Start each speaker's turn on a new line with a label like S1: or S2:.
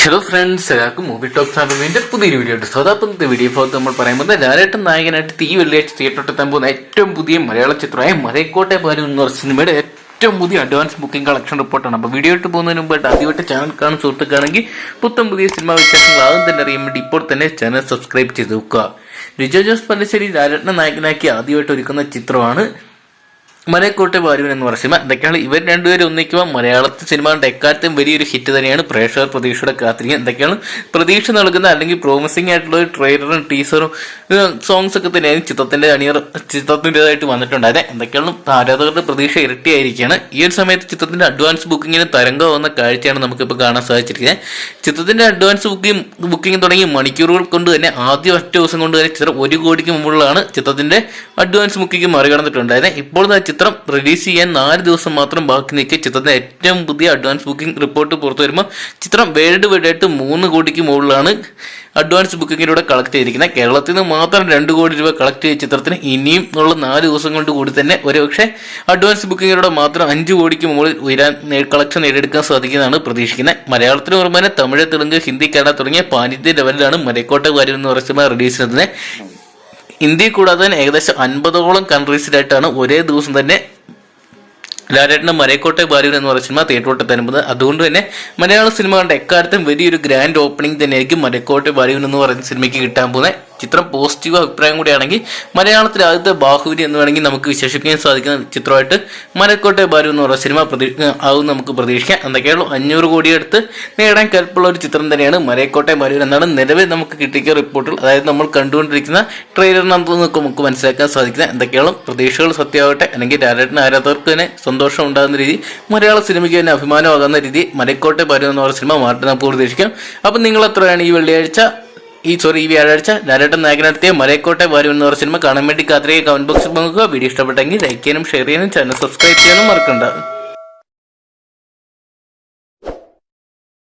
S1: Hello friends എല്ലാവർക്കും movie talk ഫാമിലിന്റെ പുതിയൊരു വീഡിയോ ഉണ്ട് സ്വതാപത്തെ വീഡിയോ ഭാഗത്ത് നമ്മൾ പറയുമ്പോൾ ലാലേട്ടൻ നായകനായിട്ട് തീ വെള്ളിയാഴ്ച തിയേറ്ററിലെത്താൻ പോകുന്ന ഏറ്റവും പുതിയ മലയാള ചിത്രമായ മലയക്കോട്ടെ പാലു എന്ന് പറഞ്ഞ സിനിമയുടെ ഏറ്റവും പുതിയ അഡ്വാൻസ് ബുക്കിംഗ് കളക്ഷൻ റിപ്പോർട്ടാണ് അപ്പോൾ വീഡിയോ ഇട്ട് പോകുന്നതിന് മുമ്പായിട്ട് ആദ്യമായിട്ട് ചാനൽ കാണുന്ന സുഹൃത്തുക്കാണെങ്കിൽ പുത്തം പുതിയ സിനിമാ വിശേഷങ്ങൾ ആദ്യം തന്നെ അറിയാൻ വേണ്ടി ഇപ്പോൾ തന്നെ ചാനൽ സബ്സ്ക്രൈബ് ചെയ്ത് നോക്കുക. ലിജോ ജോസ് പല്ലിശ്ശേരി ലാലേട്ടനെ നായകനാക്കി ആദ്യമായിട്ട് ഒരുക്കുന്ന ചിത്രമാണ് മലയക്കോട്ടെ ബാലുവൻ എന്ന് പറയുന്ന സിനിമ. എന്തൊക്കെയാണ്? ഇവർ രണ്ടുപേരും ഒന്നിക്കുമ്പോൾ മലയാളത്തിൽ സിനിമകളുടെ എക്കാലത്തും വലിയൊരു ഹിറ്റ് തന്നെയാണ്. പ്രേക്ഷകർ പ്രതീക്ഷയുടെ കാത്തിരിക്കുക. എന്തൊക്കെയാണ്? പ്രതീക്ഷ നൽകുന്ന അല്ലെങ്കിൽ പ്രോമിസിംഗ് ആയിട്ടുള്ള ഒരു ട്രെയിലറും ടീസറും സോങ്സ് ഒക്കെ തന്നെയാണ് ചിത്രത്തിന്റെ അണിയർ ചിത്രത്തിന്റെതായിട്ട് വന്നിട്ടുണ്ടായത് എന്തൊക്കെയാണ്? ആരാധകരുടെ പ്രതീക്ഷ ഇരട്ടിയായിരിക്കുകയാണ്. ഈ ഒരു സമയത്ത് ചിത്രത്തിന്റെ അഡ്വാൻസ് ബുക്കിങ്ങിന് തരംഗമാവുന്ന കാഴ്ചയാണ് നമുക്കിപ്പോൾ കാണാൻ സാധിച്ചിരിക്കുന്നത്. ചിത്രത്തിന്റെ അഡ്വാൻസ് ബുക്കിംഗ് ബുക്കിംഗ് തുടങ്ങി മണിക്കൂറുകൾ കൊണ്ട് തന്നെ ആദ്യ ഒറ്റ ദിവസം കൊണ്ട് തന്നെ ചിത്രം ഒരു കോടിക്ക് മുമ്പുള്ളതാണ് ചിത്രത്തിന്റെ അഡ്വാൻസ് ബുക്കിംഗ് മറികടന്നിട്ടുണ്ടായത്. ഇപ്പോൾ ദാ ചിത്രം റിലീസ് ചെയ്യാൻ നാല് ദിവസം മാത്രം ബാക്കി നിൽക്കെ ചിത്രത്തിന്റെ ഏറ്റവും പുതിയ അഡ്വാൻസ് ബുക്കിംഗ് റിപ്പോർട്ട് പുറത്തു വരുമ്പോൾ ചിത്രം വേൾഡ് വൈഡ് ആയിട്ട് മൂന്ന് കോടിക്ക് മുകളിലാണ് അഡ്വാൻസ് ബുക്കിങ്ങിലൂടെ കളക്ട് ചെയ്തിരിക്കുന്നത്. കേരളത്തിൽ നിന്ന് മാത്രം രണ്ട് കോടി രൂപ കളക്ട് ചെയ്ത ചിത്രത്തിന് ഇനിയും ഉള്ള നാല് ദിവസം കൊണ്ട് കൂടി തന്നെ ഒരുപക്ഷെ അഡ്വാൻസ് ബുക്കിങ്ങിലൂടെ മാത്രം അഞ്ച് കോടിക്ക് മുകളിൽ ഉയരാൻ കളക്ഷൻ നേടിയെടുക്കാൻ സാധിക്കുന്നതാണ് പ്രതീക്ഷിക്കുന്നത്. മലയാളത്തിന് പുറമെ തമിഴ് തെലുങ്ക് ഹിന്ദി കന്നഡ തുടങ്ങിയ പാനിത്യ ലെവലിലാണ് മലക്കോട്ട കാര്യം എന്ന് പറയുന്ന റിലീസ് ചെയ്യുന്നത് ഇന്ത്യയിൽ കൂടാതെ തന്നെ ഏകദേശം അൻപതോളം കൺട്രീസിലായിട്ടാണ് ഒരേ ദിവസം തന്നെ ലാലേട്ടന്റെ മരക്കോട്ടെ ബാലുവൻ എന്ന് പറയുന്ന സിനിമ തിയേറ്ററോട്ട് തരുമ്പോൾ അതുകൊണ്ട് തന്നെ മലയാള സിനിമകളുടെ എക്കാലത്തും വലിയൊരു ഗ്രാൻഡ് ഓപ്പണിംഗ് തന്നെയായിരിക്കും മരക്കോട്ടെ ബാലുവൻ എന്ന് പറയുന്ന സിനിമയ്ക്ക് കിട്ടാൻ പോകുന്നത്. ചിത്രം പോസിറ്റീവ് അഭിപ്രായം കൂടിയാണെങ്കിൽ മലയാളത്തിലെ ആദ്യത്തെ ബാഹുബലി എന്ന് വേണമെങ്കിൽ നമുക്ക് വിശേഷിപ്പിക്കാൻ സാധിക്കുന്ന ചിത്രമായിട്ട് മലക്കോട്ടെ ബാലു എന്ന് പറയുന്ന സിനിമ പ്രതീ ആവും നമുക്ക് പ്രതീക്ഷിക്കാം. എന്തൊക്കെയുള്ളൂ അഞ്ഞൂറ് കോടി എടുത്ത് നേടാൻ കൽപ്പുള്ള ഒരു ചിത്രം തന്നെയാണ് മലയക്കോട്ടെ ബാലു എന്നാണ് നിലവിൽ നമുക്ക് കിട്ടിയ റിപ്പോർട്ടുകൾ. അതായത് നമ്മൾ കണ്ടുകൊണ്ടിരിക്കുന്ന ട്രെയിലറിനകത്ത് നമുക്ക് നമുക്ക് മനസ്സിലാക്കാൻ സാധിക്കുന്ന എന്തൊക്കെയാണ് പ്രതീക്ഷകൾ സത്യമാവട്ടെ അല്ലെങ്കിൽ ലാലേട്ടൻ ആരാധകർക്ക് തന്നെ സന്തോഷം ഉണ്ടാകുന്ന രീതി മലയാള സിനിമയ്ക്ക് തന്നെ അഭിമാനമാകുന്ന രീതി മലക്കോട്ടെ ബാലു എന്ന് പറയുന്ന സിനിമ മാറ്റി നമുക്ക് പ്രതീക്ഷിക്കാം. അപ്പം നിങ്ങൾ എത്രയാണ് ഈ വെള്ളിയാഴ്ച ഈ സോറി ഈ വ്യാഴാഴ്ച ലാലേട്ടൻ നായകനെത്തിയ മലയക്കോട്ടെ വരും എന്ന് പറഞ്ഞ സിനിമ കാണാൻ വേണ്ടി കാത്തിരിക്കുക. കമന്റ് ബോക്സിൽ നോക്കുക വീഡിയോ ഇഷ്ടപ്പെട്ടെങ്കിൽ ലൈക്ക് ചെയ്യാനും ഷെയർ ചെയ്യാനും ചാനൽ സബ്സ്ക്രൈബ് ചെയ്യാനും മറക്കണ്ട.